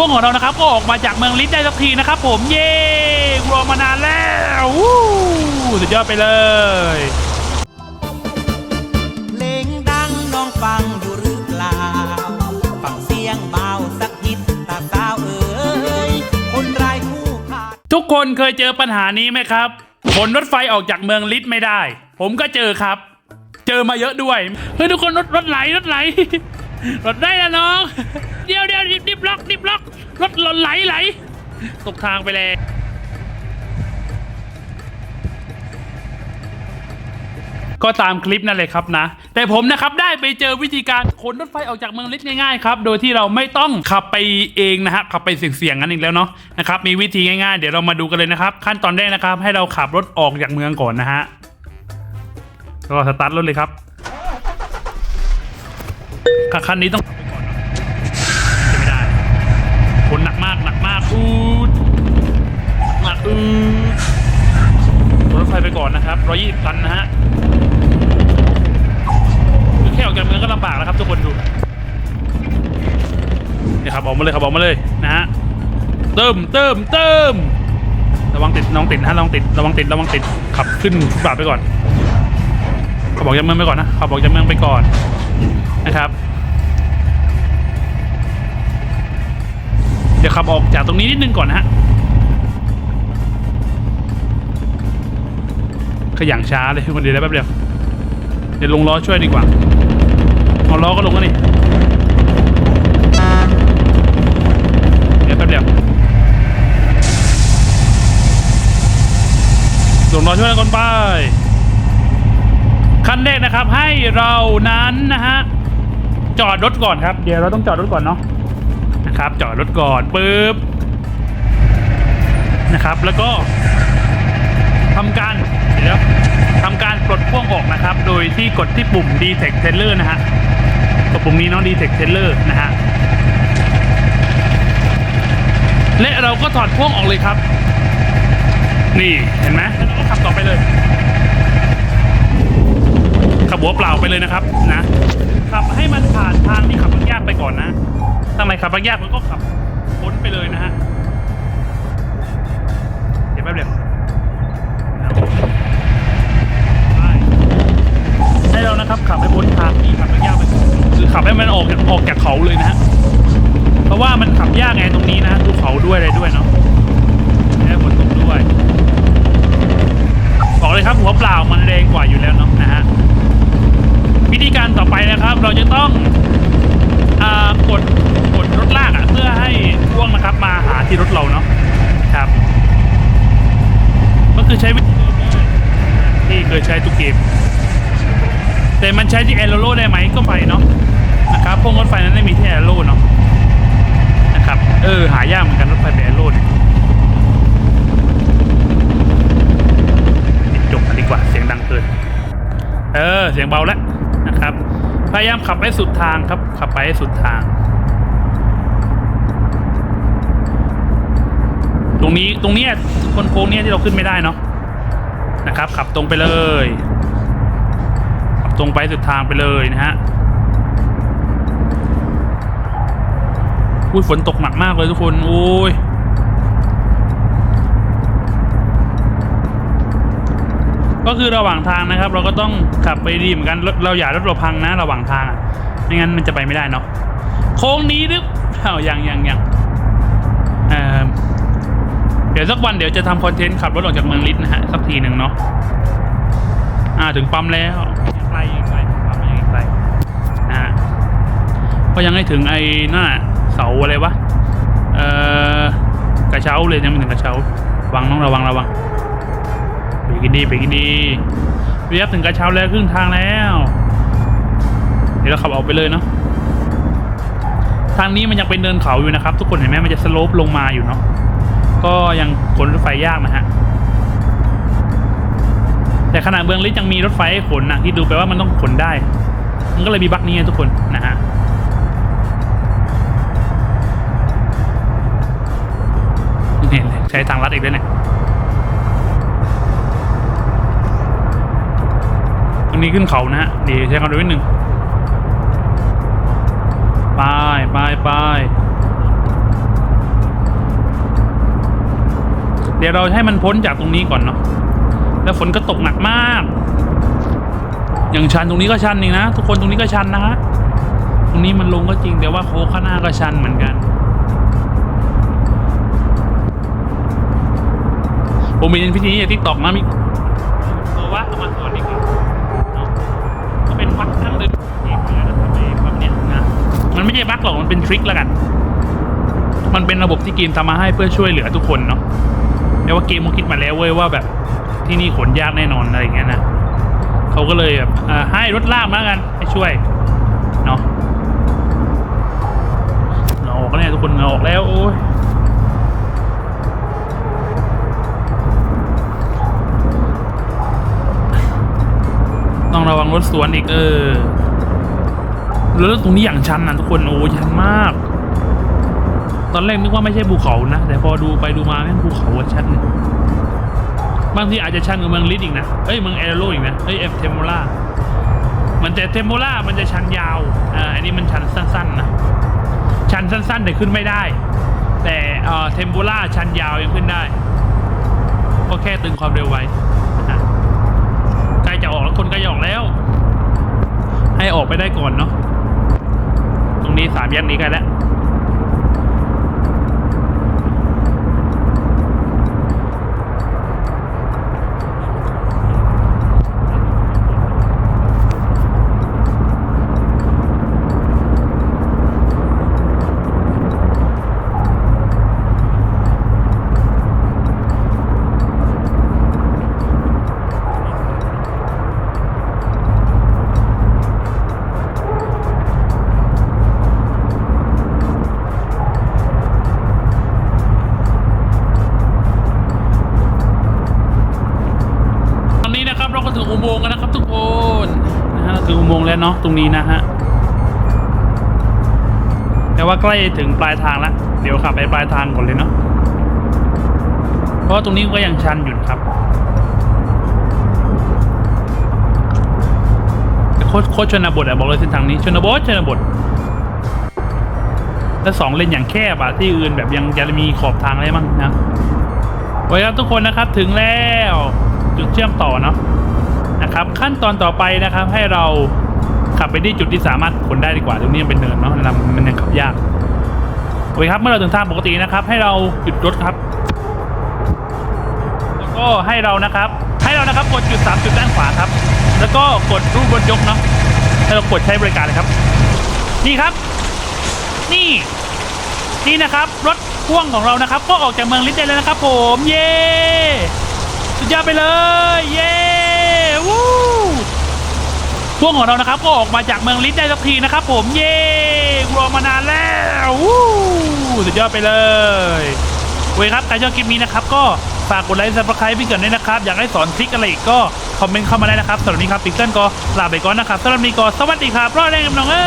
พวกของเรานะครับก็ออกมาจากเมืองลิทได้สักทีนะครับผมเย้รอมานานแล้ววู้สุดยอดไปเลยเพลงดังน้องฟังอยู่หรือเปล่าฟังเสียงเบาสักนิดตาสาวเอ๋ยคนไร้คู่ขาดทุกคนเคยเจอปัญหานี้ไหมครับขนรถไฟออกจากเมืองลิทไม่ได้ ผมก็เจอครับ เจอมาเยอะด้วยเฮ้ยทุกคนรถรถไหลรถไหล รถได้แล้วน้อง เดี๋ยวเดี๋ยวดิบล็อกดิบล็อกรถรถไหลไหลตกทางไปเลยก็ตามคลิปนั่นเลยครับนะ แต่ผมนะครับได้ไปเจอวิธีการขนรถไฟออกจากเมืองลิทง่ายๆครับโดยที่เราไม่ต้องขับไปเองนะฮะขับไปเสี่ยงๆกันอีกแล้วเนาะนะครับมีวิธีง่ายๆ เดี๋ยวเรามาดูกันเลยนะครับ ขั้นตอนแรกนะครับ ให้เราขับรถออกจากเมืองก่อนนะฮะก็สตาร์ทรถเลยครับ คันนี้ต้องจะไม่ได้ขนหนักมากหนักมากอูดหนักอูดรถไฟไปก่อนนะครับ120ตันนะฮะคือแค่ออกจากเมืองก็ลำบากแล้วครับทุกคนดูนี่ครับออกมาเลยครับออกมาเลยนะฮะเติมเติมเติมระวังติดน้องติดนะฮะระวังติดระวังติดระวังติดขับขึ้นฟุตบาทไปก่อนขับออกจากเมืองไปก่อนนะขับออกจากเมืองไปก่อนนะครับ เดี๋ยวขับออกจากตรงนี้นิดนึงก่อนนะฮะขยันช้าเลยคนเดียวได้แป๊บเดียวเดี๋ยวลงล้อช่วยดีกว่าเอาล้อก็ลงแล้วนี่เดี๋ยวแป๊บเดียวลงล้อช่วยกันไปขั้นแรกนะครับให้เรานั้นนะฮะจอดรถก่อนครับ เดี๋ยวเราต้องจอดรถก่อนเนาะ นะครับจอดรถก่อนปึ๊บนะครับ แล้วก็ทำการเดี๋ยวทำการปลดพ่วงออกนะครับ โดยที่กดที่ปุ่ม Detect Teller นะฮะกดปุ่มนี้เนาะ Detect Teller นะฮะและเราก็ถอดพ่วงออกเลยครับ นี่เห็นไหมแล้วเราก็ขับต่อไปเลยขับหัวเปล่าไปเลยนะครับนะขับให้มันผ่านทางที่ขับยากไปก่อนนะ ทางไหนขับยากมันก็ขับพ้นไปเลยนะฮะ เดี๋ยวแป๊บเดียวให้เรานะครับขับไปพ้นทางที่ขับยากไปคือขับให้มันออกออกจากเขาเลยนะฮะ เพราะว่ามันขับยากไงตรงนี้นะดูเขาด้วยอะไรด้วยเนาะแล้วฝนตกด้วย บอกเลยครับหัวเปล่ามันแรงกว่าอยู่แล้วเนาะนะฮะวิธีการต่อไปนะครับ เราจะต้องกด กดรถลากอะ เพื่อให้พ่วงนะครับ มาหาที่รถเราเนาะครับ ก็คือใช้วิธีที่เคยใช้ทุกเกมแต่มันใช้ที่แอโรโลได้ไหมก็ไปเนาะนะครับพวกรถไฟนั้นไม่มีที่แอโรโลเนาะนะครับเออหายากเหมือนกันรถไฟแบบแอโรเนี่ยปิดจบกันดีกว่าเสียงดังเกินเออเสียงเบาแล้วนะครับ พยายามขับไปสุดทางครับ ขับไปให้สุดทาง รงนี้ตรงเนี้ยคนโค้งเนี้ยที่เราขึ้นไม่ได้เนาะนะครับ ขับตรงไปเลย ขับตรงไปสุดทางไปเลยนะฮะอุ้ยฝนตกหนักมากเลยทุกคนโอ้ยก็คือระหว่างทางนะครับ เราก็ต้องขับไปดีเหมือนกันรถเราอย่ารถเราพังนะ ระหว่างทางอะไม่งั้นมันจะไปไม่ได้เนาะโค้งนี้หรือเปล่ายังยังยัง ดี๋ยวสักวันเดี๋ยวจะทำคอนเทนต์ขับรถออกจากเมืองลิทนะฮะ สักทีหนึ่งเนาะอ่าถึงปั๊มแล้วยังไกลยังไกลปั๊มยังไกลนะฮะก็ยังให้ถึงไอ้นั่นน่ะเสาอะไรวะเอ่อกระเช้าเลยยังไม่ถึงกระเช้าระวังน้องระวังระวังไปกินดีไปกินดีเรียบถึงกระเช้าแล้วครึ่งทางแล้ว เดี๋ยวเราขับออกไปเลยเนาะทางนี้มันยังเป็นเนินเขาอยู่นะครับ ทุกคนเห็นไหมมันจะสโลปลงมาอยู่เนาะ ก็ยังขนรถไฟยากนะฮะ แต่ขนาดเมืองลิทยังมีรถไฟให้ขนนะที่ดูไปว่ามันต้องขนได้ มันก็เลยมีบั๊กนี้ทุกคนนะฮะเนี่ยใช้ทางลัดอีกด้วยเนี่ยตรงนี้ขึ้นเขานะฮะดีใช้ความเร็วนิดนึงไปไปไป เดี๋ยวเราให้มันพ้นจากตรงนี้ก่อนเนาะแล้วฝนก็ตกหนักมาก อย่างชันตรงนี้ก็ชันอีกนะทุกคนตรงนี้ก็ชันนะฮะตรงนี้มันลงก็จริงแต่ว่าโค้งข้างหน้าก็ชันเหมือนกัน ผมมีพิธีนี้จากทิกตอกนะมีตัวว่าเอามาสอนดีกว่าเนาะก็เป็นวัดทั้งเดือจะทำให้แบบเนี้ยนะมันไม่ใช่บั๊กหรอกมันเป็นทริคแล้วกัน มันเป็นระบบที่เกมทำมาให้เพื่อช่วยเหลือทุกคนเนาะ แต่ว่าเกมมันคิดมาแล้วเว้ยว่าแบบที่นี่ขนยากแน่นอนอะไรอย่างเงี้ยนะเขาก็เลยแบบให้รถลากมาแล้วกันให้ช่วยเนาะเราออกแล้วเนี่ยทุกคนเราออกแล้วโอ้ยต้องระวังรถสวนอีกเออแล้วรถตรงนี้อย่างชันนะทุกคนโอ้ชันมาก ตอนแรกนึกว่าไม่ใช่ภูเขานะ แต่พอดูไปดูมาแม่งภูเขาอะชันเลยบางทีอาจจะชันกว่าเมืองลิดอีกนะเอ้ยเมืองเอโรอีกนะเอ้ยเอฟเทมโมล่ามันแต่เทมโมล่ามันจะชันยาวอ่าอันนี้มันชันสั้นๆนะชันสั้นๆแต่ขึ้นไม่ได้ แต่เอ่อเทมโบล่าชันยาวยังขึ้นได้ก็แค่ตึงความเร็วไว้ใกล้จะออกแล้วคนใกล้จะออกแล้ว ให้ออกไปได้ก่อนเนาะตรงนี้สามแยกนี้กล้แล้ว โมงค์แล้วเนาะตรงนี้นะฮะแต่ว่าใกล้ถึงปลายทางแล้วเดี๋ยวขับไปปลายทางก่อนเลยเนาะเพราะว่าตรงนี้ก็ยังชันอยู่ครับโคตรโคตรชนบทอะบอกเลยเส้นทางนี้ชนบทชนบทแล้วสองเลนอย่างแคบอะที่อื่นแบบยังจะมีขอบทางอะไรบ้งนะโอเคครับทุกคนนะครับถึงแล้วจุดเชื่อมต่อเนาะ นะครับ ขั้นตอนต่อไปนะครับ ให้เราขับไปที่จุดที่สามารถขนได้ดีกว่าตรงนี้ยังเป็นเนินเนาะลำมันยังขับยากโอเคครับเมื่อเราถึงทางปกตินะครับ ให้เราหยุดรถครับ แล้วก็ให้เรานะครับ ให้เรานะครับกดจุดสามจุดด้านขวาครับ แล้วก็กดรูปรถยกเนาะให้เรากดใช้บริการเลยครับ นี่ครับ นี่นี่นะครับ รถพ่วงของเรานะครับ ก็ออกจากเมืองลิดได้แล้วนะครับ ผม เย้สุดยอดไปเลย เย้วู้ พ่วงของเรานะครับก็ออกมาจากเมืองลิสได้สักทีนะครับผมเย้รอมานานแล้วสุดยอดไปเลยเว้ยครับใครชอบคลิปนี้นะครับก็ฝากกดไลค์ซับสไครป์พี่เกิดด้วยนะครับ อยากให้สอนทริคอะไรอีกก็คอมเมนต์เข้ามาได้นะครับสำหรับวันนี้ครับพิกเกิลก็ลาไปก่อนนะครับสำหรับวันนี้ก็สวัสดีครับรอดแรงกับน้องเอ้